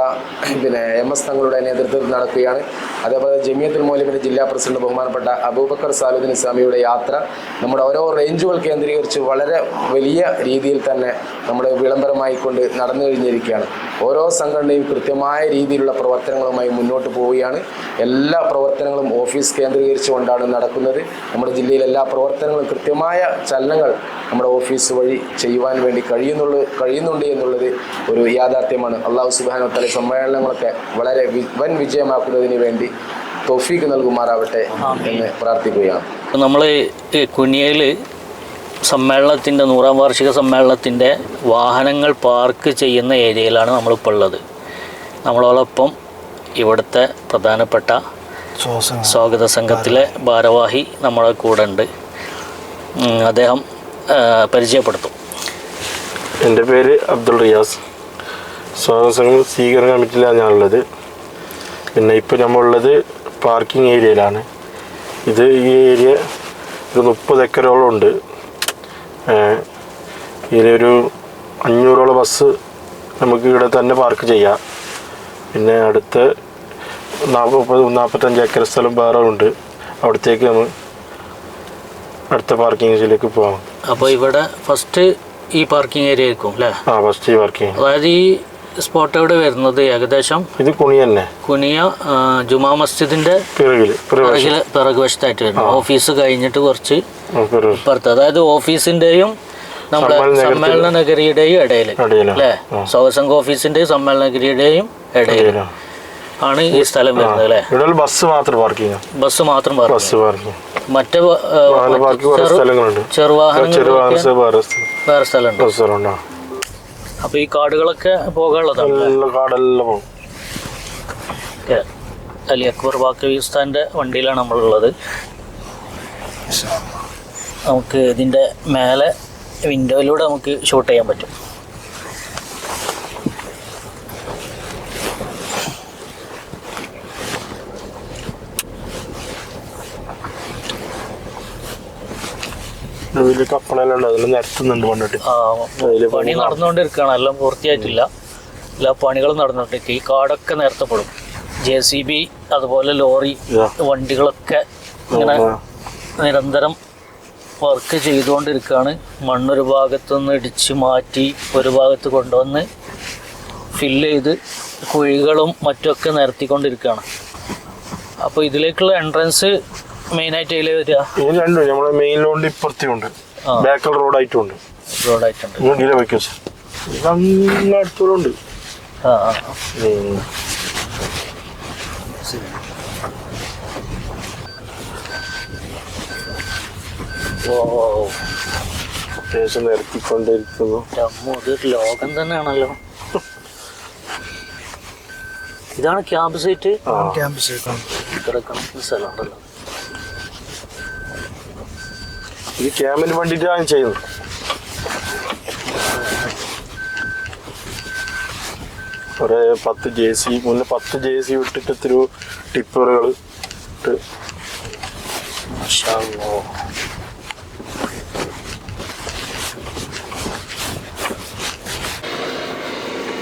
പിന്നെ എം എസ് തങ്ങളുടെ നേതൃത്വത്തിൽ നടക്കുകയാണ്. അതേപോലെ ജമിയത്തുൽ മോലിമിന്റെ ജില്ലാ പ്രസിഡന്റ് ബഹുമാനപ്പെട്ട അബൂബക്കർ സാലുദ്ദീൻ ഇസ്ലാമിയുടെ യാത്ര നമ്മുടെ ഓരോ റേഞ്ചുകൾ കേന്ദ്രീകരിച്ച് വളരെ വലിയ രീതിയിൽ തന്നെ നമ്മുടെ വിളംബരമായിക്കൊണ്ട് നടന്നു കഴിഞ്ഞിരിക്കുകയാണ്. ഓരോ സംഘടനയും കൃത്യമായ രീതിയിലുള്ള പ്രവർത്തനങ്ങളുമായി മുന്നോട്ട് പോവുകയാണ്. എല്ലാ പ്രവർത്തനങ്ങളും ഓഫീസ് കേന്ദ്രീകരിച്ചുകൊണ്ടാണ് നടക്കുന്നത്. നമ്മുടെ ജില്ലയിൽ എല്ലാ പ്രവർത്തനങ്ങളും കൃത്യമായ ചലനങ്ങൾ നമ്മുടെ ഓഫീസ് വഴി ചെയ്യുവാൻ വേണ്ടി കഴിയുന്നുള്ള കഴിയുന്നുണ്ട് എന്നുള്ളത് ഒരു യാഥാർത്ഥ്യമാണ്. അള്ളാഹു സുബാനോ തല സമ്മേളനങ്ങളൊക്കെ വളരെ വൻ വിജയമാക്കുന്നതിന് വേണ്ടി തൊഫീക്ക് നൽകുമാറാവട്ടെ എന്ന് പ്രാർത്ഥിക്കുകയാണ്. നമ്മൾ കുനിയയിൽ സമ്മേളനത്തിന്റെ നൂറാം വാർഷിക സമ്മേളനത്തിന്റെ വാഹനങ്ങൾ പാർക്ക് ചെയ്യുന്ന ഏരിയയിലാണ് നമ്മളിപ്പോൾ ഉള്ളത്. നമ്മളോടൊപ്പം ഇവിടുത്തെ പ്രധാനപ്പെട്ട സ്വാഗത സംഘത്തിലെ ഭാരവാഹി നമ്മളെ കൂടെ ഉണ്ട് അദ്ദേഹം പരിചയപ്പെടുത്തും. എന്റെ പേര് അബ്ദുൾ റിയാസ്. സ്വാഗത സംഘം സ്വീകരണ കമ്മിറ്റിയിലാണ് ഞാനുള്ളത്. പിന്നെ ഇപ്പോൾ നമ്മളുള്ളത് പാർക്കിംഗ് ഏരിയയിലാണ് ഇത് ഈ ഏരിയ ഒരു മുപ്പത് ഏക്കറോളം ഉണ്ട്. ഇതിലൊരു അഞ്ഞൂറോളം ബസ് നമുക്ക് ഇവിടെ തന്നെ പാർക്ക് ചെയ്യാം. പിന്നെ അടുത്ത് നാൽപ്പത് നാൽപ്പത്തഞ്ച് ഏക്കർ സ്ഥലം വേറെ ഉണ്ട്. അവിടത്തേക്ക് നമ്മൾ അടുത്ത പാർക്കിംഗ് ഏരിയയിലേക്ക് പോകാം അപ്പോൾ ഇവിടെ ഫസ്റ്റ് ഈ പാർക്കിംഗ് ഏരിയ ആയിരിക്കും അല്ലേ? ആ ഫസ്റ്റ് ഈ പാർക്കിംഗ് അതായത് ഈ സ്പോട്ട് എവിടെ വരുന്നത്? ഏകദേശം ഇത് കുണി തന്നെ. കുനിയ ജുമാ മസ്ജിദിന്റെ പിറകിൽ പിറകു വശത്തായിട്ട് വരുന്നു ഓഫീസ് കഴിഞ്ഞിട്ട് കുറച്ച് പുറത്ത്. ഇപ്പുറത്ത് അതായത് ഓഫീസിന്റെയും നമ്മുടെ സമ്മേളന നഗരിയുടെയും ഇടയിൽ. അല്ലേ? ആ. ഓഫീസിന്റെയും സമ്മേളന നഗരിയുടെയും ഇടയിൽ ആണ് ഈ സ്ഥലം വരുന്നത് അല്ലേ? ഇവിടെ ബസ് മാത്രം പാർക്കിംഗ് ബസ് മാത്രം ബസ് മറ്റേ ചെറുവാഹനങ്ങൾ വേറെ സ്ഥലമുണ്ട്. അപ്പോൾ ഈ കാടുകളൊക്കെ പോകാനുള്ളതാണ് നല്ല കാടെല്ലാം പോകും അലി അക്ബർ ബാക്കവിസ്ഥാന്റെ വണ്ടിയിലാണ് നമ്മളുള്ളത്. നമുക്ക് ഇതിന്റെ മേലെ വിൻഡോയിലൂടെ നമുക്ക് ഷൂട്ട് ചെയ്യാൻ പറ്റും. കപ്പണെല്ലാം ഉണ്ട് അതെല്ലാം നിരത്തുന്നുണ്ട് പണ്ടിട്ട് പണി നടന്നുകൊണ്ടിരിക്കുകയാണ് എല്ലാം പൂർത്തിയായിട്ടില്ല. എല്ലാ പണികളും നടന്നുകൊണ്ടിരിക്കുക. ഈ കാടൊക്കെ നേരത്തെപ്പെടും. ജെ സി ബി അതുപോലെ ലോറി. വണ്ടികളൊക്കെ ഇങ്ങനെ നിരന്തരം വർക്ക് ചെയ്തുകൊണ്ടിരിക്കുകയാണ്. മണ്ണൊരു ഭാഗത്തുനിന്ന് ഇടിച്ച് മാറ്റി ഒരു ഭാഗത്ത് കൊണ്ടുവന്ന് ഫില്ല് ചെയ്ത് കുഴികളും മറ്റൊക്കെ നിരത്തിക്കൊണ്ടിരിക്കുകയാണ്. അപ്പോൾ ഇതിലേക്കുള്ള എൻട്രൻസ് മെയിനായിട്ട് ഇതിൽ വരിക? രണ്ടും നമ്മളെ മെയിൻ റോഡിന്റെ ഇപ്പുറത്തുണ്ട് ഉണ്ട്. ബാക്കൽ റോഡ് ആയിട്ടുണ്ട്. വയ്ക്കും സാർ അങ്ങ് അടുത്തോളുണ്ട് ആ നിരത്തിക്കൊണ്ടിരിക്കുന്നു. ഇതൊരു ലോകം തന്നെയാണല്ലോ. ഇതാണ് ക്യാമ്പ് സൈറ്റ് ക്യാമ്പ് സൈറ്റ് ഇവിടെ കണക്കിന് സ്ഥലമുണ്ടല്ലോ. ഇത് ക്യാമ്പിന് വേണ്ടിയിട്ടാണ് ചെയ്യുന്നത് ഒരു പത്ത് ജെ സി മുന്നേ പത്ത് ജെ സി വിട്ടിട്ട് ഇത്തിരി ടിപ്പറുകൾ ഇട്ട്.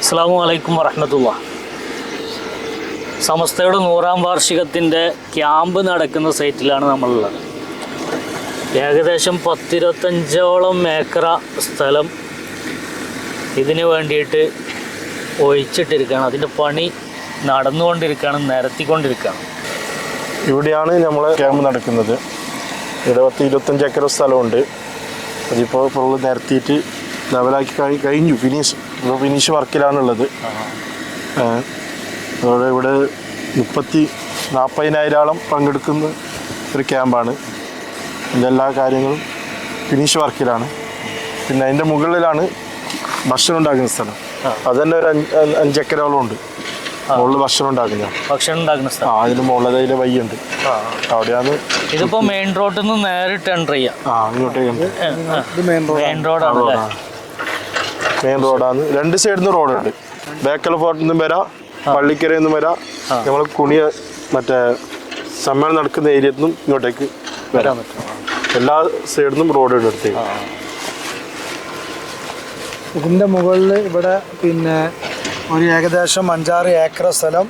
അസ്സാം വലൈക്കും വറഹമത്തുള്ള. സമസ്തയുടെ നൂറാം വാർഷികത്തിന്റെ ക്യാമ്പ് നടക്കുന്ന സൈറ്റിലാണ് നമ്മളുള്ളത്. ഏകദേശം പത്തിരുപത്തഞ്ചോളം ഏക്കറ സ്ഥലം ഇതിന് വേണ്ടിയിട്ട് ഒഴിച്ചിട്ടിരിക്കുകയാണ്. അതിന്റെ പണി നടന്നുകൊണ്ടിരിക്കുകയാണ് നിരത്തിക്കൊണ്ടിരിക്കുകയാണ്. ഇവിടെയാണ് നമ്മൾ ക്യാമ്പ് നടക്കുന്നത്. ഇവിടെ പത്ത് ഇരുപത്തഞ്ച് ഏക്കർ സ്ഥലമുണ്ട്. അതിപ്പോൾ ഫുള്ള് നിരത്തിയിട്ട് ലെവലാക്കി കഴി കഴിഞ്ഞു. ഫിനിഷ് ഇപ്പോൾ ഫിനിഷ് വർക്കിലാണുള്ളത്. അതോടെ ഇവിടെ മുപ്പത്തി നാൽപ്പതിനായിരം പങ്കെടുക്കുന്ന ഒരു ക്യാമ്പാണ്. ഇതിന്റെ എല്ലാ കാര്യങ്ങളും ഫിനിഷ് വർക്കിലാണ്. പിന്നെ അതിന്റെ മുകളിലാണ് ഭക്ഷണം ഉണ്ടാക്കുന്ന സ്ഥലം. അത് തന്നെ ഒരു അഞ്ചക്കരോളം അഞ്ച് അഞ്ചേക്കരോളം ഉണ്ട്. മുകളിൽ ഭക്ഷണം ഉണ്ടാക്കുന്ന ഭക്ഷണം ഉണ്ടാക്കുന്ന സ്ഥലം. അതിന് മുകളിൽ അതിലെ വയ്യുണ്ട് ആ. അവിടെയാണ് ഇതിപ്പോ മെയിൻ റോഡിൽ നിന്ന് നേരിട്ട് എന്റർ ചെയ്യാം. ആ ഇങ്ങോട്ടേക്ക് ഇത് മെയിൻ റോഡ് മെയിൻ റോഡാണ് മെയിൻ റോഡാണ് രണ്ട് സൈഡിൽ നിന്ന് റോഡുണ്ട് ബേക്കൽ ഫോർട്ടിൽ നിന്നും വരാം പള്ളിക്കരയിൽ നിന്നും വരാം. നമ്മൾ കുണിയ മറ്റേ സമ്മേളനം നടക്കുന്ന ഏരിയയിൽ നിന്നും ഇങ്ങോട്ടേക്ക് വരാൻ വരാം പറ്റും. എല്ലാ സൈഡിൽ നിന്നും റോഡ് ആ. ഇതിന്റെ മുകളിൽ ഇവിടെ പിന്നെ ഒരു ഏകദേശം അഞ്ചാറ് ഏക്കർ സ്ഥലം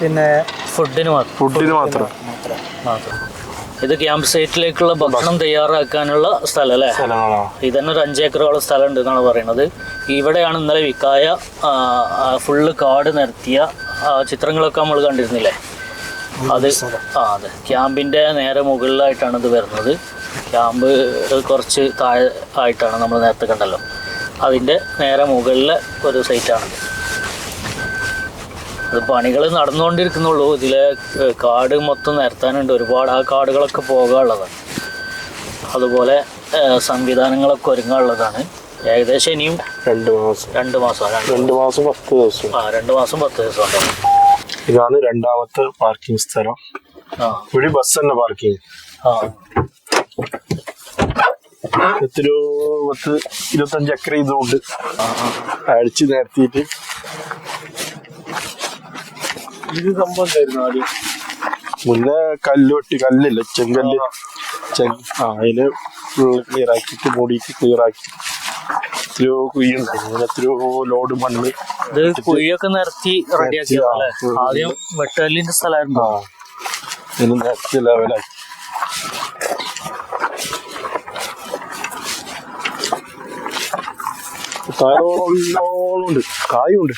പിന്നെ ഫുഡിന് മാത്രം ഫുഡിന് മാത്രം. മാത്രം. ഇത് ക്യാമ്പ് സൈറ്റിലേക്കുള്ള ഭക്ഷണം തയ്യാറാക്കാനുള്ള സ്ഥലം അല്ലേ? ഇതന്നെ ഒരു അഞ്ചേക്കറോളം സ്ഥലം ഉണ്ട് എന്നാണ് പറയുന്നത്. ഇവിടെയാണ് ഇന്നലെ വിക്കായ ഫുള്ള് കാട് നിരത്തിയ ചിത്രങ്ങളൊക്കെ നമ്മൾ കണ്ടിരുന്നില്ലേ? അത് ആ അതെ. ക്യാമ്പിന്റെ നേരെ മുകളിലായിട്ടാണ് ഇത് വരുന്നത്. ക്യാമ്പ് കുറച്ച് താഴെ ആയിട്ടാണ് നമ്മൾ നേരത്തെ കണ്ടല്ലോ. അതിന്റെ നേരെ മുകളിലെ ഒരു സൈറ്റാണിത് അത് പണികൾ നടന്നുകൊണ്ടിരിക്കുന്നുള്ളൂ. ഇതിലെ കാട് മൊത്തം നിരത്താനുണ്ട്. ഒരുപാട് ആ കാടുകളൊക്കെ പോകാനുള്ളതാണ്. അതുപോലെ സംവിധാനങ്ങളൊക്കെ ഒരുങ്ങാനുള്ളതാണ്. ഏകദേശം ഇനിയും രണ്ട് മാസം. രണ്ട് മാസം രണ്ട് രണ്ട് മാസം പത്ത് ദിവസം. ആ രണ്ട് മാസം പത്ത് ദിവസം ഉണ്ടാവും. ഇതാണ് രണ്ടാമത്തെ പാർക്കിംഗ് സ്ഥലം. ഇവിടെ ബസ് തന്നെ പാർക്കിംഗ് എത്രയോ പത്ത് ഇരുപത്തഞ്ച് ആ, ആ. അടിച്ച് നിരത്തിയിട്ട്. ഇത് സംഭവം ഉണ്ടായിരുന്നു ആദ്യം? മുന്നേ കല്ല് വെട്ടി കല്ലില്ല ചെങ്കല്ല്? ചെങ് ആ അതിന് ഫുള്ള് ക്ലിയർ ആക്കിയിട്ട് മൂടിയിട്ട് ക്ലിയർ ആക്കി. എത്രയോ കുഴിയുണ്ടായിരുന്നു അങ്ങനെ എത്രയോ ലോഡ് മണ്ണ് ഇത് കുഴിയൊക്കെ നിരത്തി റെഡിയാക്കിയത് അല്ലേ? ആദ്യം വെട്ടലിന്റെ സ്ഥലമായിരുന്നു. ഇതിന് നിരത്തി ലെവലാക്കി താരോളോളുണ്ട് കായുണ്ട്.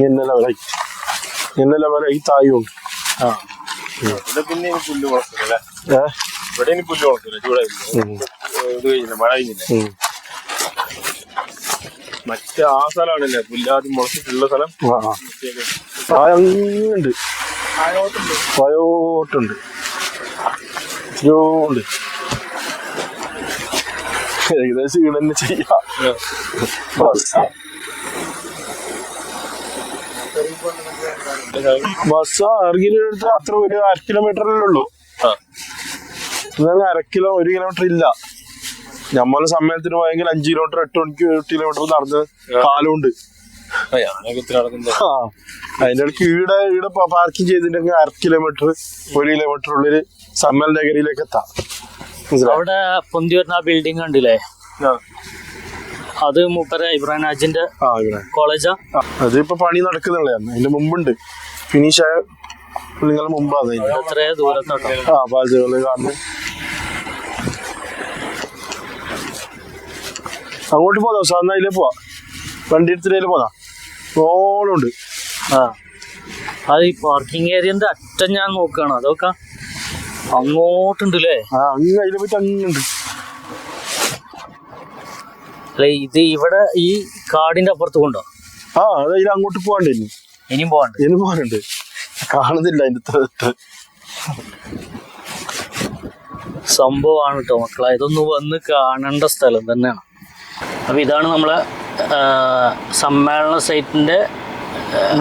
ഇന്ന ലെവലായി ഇന്ന ലെവലായി തായുണ്ട്. ആ. പിന്നെ പുല്ല് ഏ? ഇവിടെ ഇനി പുല്ല് മുളക്കില്ല ചൂടായില്ല. ഇത് കഴിഞ്ഞില്ല മഴ കഴിഞ്ഞില്ല. മറ്റേ ആ സ്ഥലമാണല്ലേ പുല്ലാതി മുളച്ചിട്ടുള്ള സ്ഥലം? തായോട്ടുണ്ട് എത്രയോ ഉണ്ട്. ഏകദേശം ഇവിടെ തന്നെ ചെയ്യാം. ബസ്. ഇറങ്ങിയിട്ട് അത്ര ഒരു അര കിലോമീറ്ററിലുള്ളൂ അര കിലോ ഒരു കിലോമീറ്റർ ഇല്ല. നമ്മളെ സമ്മേളനത്തിന് പോയെങ്കിൽ അഞ്ച് കിലോമീറ്റർ എട്ട് മണിക്ക് എട്ട് കിലോമീറ്റർ നടന്ന് കാലുണ്ട് അതിന്റെ ഇടയ്ക്ക് ഈടെ ഈടെ പാർക്കിംഗ് ചെയ്തിട്ടുണ്ടെങ്കിൽ അര കിലോമീറ്റർ ഒരു കിലോമീറ്റർ ഉള്ളിൽ സമ്മേളന നഗരിയിലേക്ക് എത്താം. അവിടെ പൊന്തി വരുന്ന ബിൽഡിംഗ് ഉണ്ടല്ലേ അത് മൂപ്പരെ ഇബ്രാഹിം ഇവിടെ. കോളേജാ. അതിപ്പോ പണി നടക്കുന്നുള്ളതാണ് അതിന്റെ മുമ്പുണ്ട്. ഫിനിഷ് ആയ നിങ്ങളെ മുമ്പാണ്. ആ പാചകം കാണുന്നത് അങ്ങോട്ട് പോകാം സാറിന് പോവാ. വണ്ടി എടുത്തിട്ടേ പോകാം ഓണമുണ്ട് ആ. അത് ഈ പാർക്കിംഗ് ഏരിയന്റെ അറ്റം ഞാൻ നോക്കുകയാണ് അതൊക്കെ അങ്ങോട്ടുണ്ട് അല്ലേ ആ അങ്ങ് അതിനെ പറ്റി അങ്ങുണ്ട് അല്ലെ ഇത് ഇവിടെ ഈ കാടിന്റെ അപ്പുറത്ത് കൊണ്ടോ? ആ അത് അതിൽ അങ്ങോട്ട് പോകാണ്ട് ഇനി. ഇനിയും പോകണ്ട ഇനി പോകാനുണ്ട് കാണുന്നില്ല അതിന്റെ അകത്ത് സംഭവമാണ് കേട്ടോ മക്കളെ. ഇതൊന്ന് വന്ന് കാണേണ്ട സ്ഥലം തന്നെയാണ്. അപ്പൊ ഇതാണ് നമ്മളെ സമ്മേളന സൈറ്റിന്റെ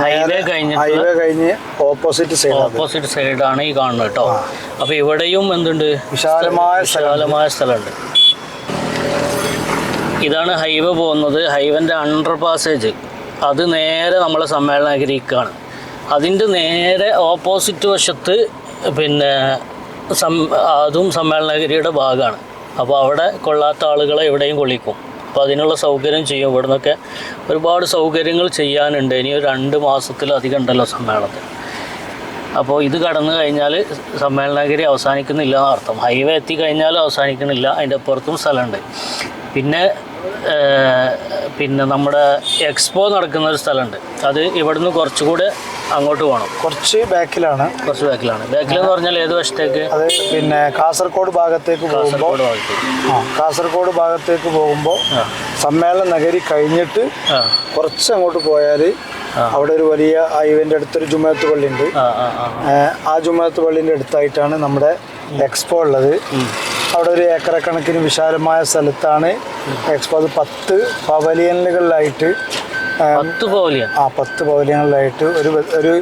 ഹൈവേ കഴിഞ്ഞിട്ട് ഹൈവേ കഴിഞ്ഞ് ഓപ്പോസിറ്റ് സൈഡ് ഓപ്പോസിറ്റ് സൈഡാണ് ഈ കാണുന്നത് കേട്ടോ. അപ്പോൾ ഇവിടെയും എന്തുണ്ട്? വിശാലമായ വിശാലമായ സ്ഥലമുണ്ട്. ഇതാണ് ഹൈവേ പോകുന്നത്. ഹൈവേന്റെ അണ്ടർ പാസേജ് അത് നേരെ നമ്മളെ സമ്മേളന നഗരിക്കാണ് അതിന്റെ നേരെ ഓപ്പോസിറ്റ് വശത്ത് പിന്നെ സം അതും സമ്മേളന നഗരിയുടെ ഭാഗമാണ്. അപ്പോൾ അവിടെ കൊള്ളാത്ത ആളുകളെ എവിടെയും കൊള്ളിക്കും. അപ്പോൾ അതിനുള്ള സൗകര്യം ചെയ്യും. ഇവിടെ നിന്നൊക്കെ ഒരുപാട് സൗകര്യങ്ങൾ ചെയ്യാനുണ്ട്. ഇനി രണ്ട് മാസത്തിലധികം ഉണ്ടല്ലോ സമ്മേളനത്തിന് അപ്പോൾ ഇത് കടന്നു കഴിഞ്ഞാൽ സമ്മേളനഗിരി അവസാനിക്കുന്നില്ല എന്നർത്ഥം ഹൈവേ എത്തി എത്തിക്കഴിഞ്ഞാൽ അവസാനിക്കുന്നില്ല അതിന്റെ അപ്പുറത്തും സ്ഥലമുണ്ട്. പിന്നെ പിന്നെ നമ്മുടെ എക്സ്പോ നടക്കുന്ന ഒരു സ്ഥലമുണ്ട്. അത് ഇവിടുന്ന് കുറച്ചുകൂടെ അങ്ങോട്ട് പോകണം. കുറച്ച് ബാക്കിലാണ്. കുറച്ച് ബാക്കിലാണ്. ബാക്കിൽ എന്ന് പറഞ്ഞാൽ ഏത് വശത്തേക്ക്? അത് പിന്നെ കാസർഗോഡ് ഭാഗത്തേക്ക് പോകുമ്പോൾ കാസർഗോഡ് ഭാഗത്തേക്ക്. ആ കാസർഗോഡ് ഭാഗത്തേക്ക് പോകുമ്പോൾ സമ്മേളന നഗരി കഴിഞ്ഞിട്ട് കുറച്ച് അങ്ങോട്ട് പോയാൽ. അവിടെ ഒരു വലിയ ഹൈവേന്റെ അടുത്തൊരു ജുമാത്ത് പള്ളി ഉണ്ട് ആ ജുമാത്ത് പള്ളിന്റെ അടുത്തായിട്ടാണ് നമ്മുടെ എക്സ്പോ ഉള്ളത്. അവിടെ ഒരു ഏക്കറക്കണക്കിന് വിശാലമായ സ്ഥലത്താണ് എക്സ്പോ. അത് പത്ത് പവലിയനുകളിലായിട്ട് പത്ത് ആ പത്ത് പവലിയനുകളിലായിട്ട് ഒരു ഒരു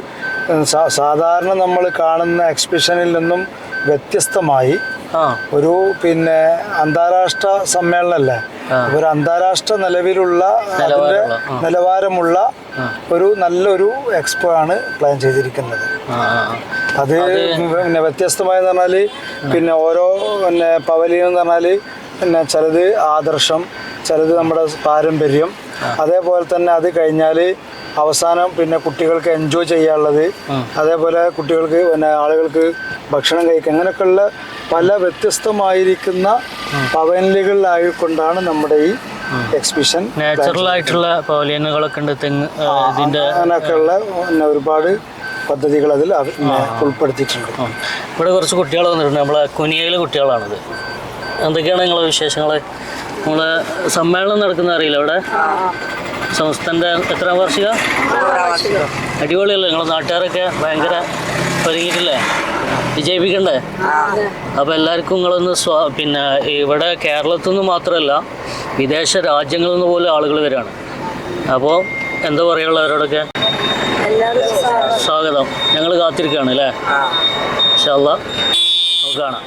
സാധാരണ നമ്മൾ കാണുന്ന എക്സിബിഷനിൽ നിന്നും വ്യത്യസ്തമായി ഒരു പിന്നെ അന്താരാഷ്ട്ര സമ്മേളനമല്ലേ. ഒരു അന്താരാഷ്ട്ര നിലവിലുള്ള അതിന്റെ നിലവാരമുള്ള. ഒരു നല്ലൊരു എക്സ്പോ ആണ് പ്ലാൻ ചെയ്തിരിക്കുന്നത്. അത് പിന്നെ വ്യത്യസ്തമായെന്ന് പറഞ്ഞാൽ പിന്നെ ഓരോ പിന്നെ പവലിയൻ എന്ന് പറഞ്ഞാൽ പിന്നെ ചിലത് ആദർശം ചിലത് നമ്മുടെ പാരമ്പര്യം അതേപോലെ തന്നെ അത് കഴിഞ്ഞാൽ അവസാനം പിന്നെ കുട്ടികൾക്ക് എൻജോയ് ചെയ്യാനുള്ളത്. അതേപോലെ കുട്ടികൾക്ക് പിന്നെ ആളുകൾക്ക് ഭക്ഷണം കഴിക്കുക അങ്ങനെയൊക്കെയുള്ള പല വ്യത്യസ്തമായിരിക്കുന്ന പവനലുകളിലായിക്കൊണ്ടാണ് നമ്മുടെ ഈ എക്സിബിഷൻ നാച്ചുറൽ ആയിട്ടുള്ള പവലിയനുകളൊക്കെ ഉണ്ട് തെങ്ങ് ഇതിന്റെ അങ്ങനെയൊക്കെയുള്ള പിന്നെ ഒരുപാട് പദ്ധതികൾ അതിൽ ഉൾപ്പെടുത്തിയിട്ടുണ്ട്. ഇവിടെ കുറച്ച് കുട്ടികൾ വന്നിട്ടുണ്ട്. നമ്മളെ കുനിയയിലെ കുട്ടികളാണിത്. എന്തൊക്കെയാണ് നിങ്ങളെ വിശേഷങ്ങൾ നമ്മളെ സമ്മേളനം നടക്കുന്ന അറിയില്ല ഇവിടെ സംസ്ഥാനത്തെ എത്ര വാർഷിക? അടിപൊളിയല്ലേ നിങ്ങളെ നാട്ടുകാരൊക്കെ ഭയങ്കര ഒരുങ്ങിയിട്ടില്ലേ? വിജയിപ്പിക്കണ്ടേ? അപ്പോൾ എല്ലാവർക്കും നിങ്ങളൊന്ന് സ്വാ പിന്നെ ഇവിടെ കേരളത്തിൽ നിന്ന് മാത്രമല്ല വിദേശ രാജ്യങ്ങളിൽ നിന്ന് പോലും ആളുകൾ വരികയാണ് അപ്പോൾ എന്താ പറയുള്ളൂ അവരോടൊക്കെ? സ്വാഗതം. ഞങ്ങൾ കാത്തിരിക്കുകയാണ് അല്ലേ? ഇൻഷാ അല്ലാ നമുക്ക് കാണാം.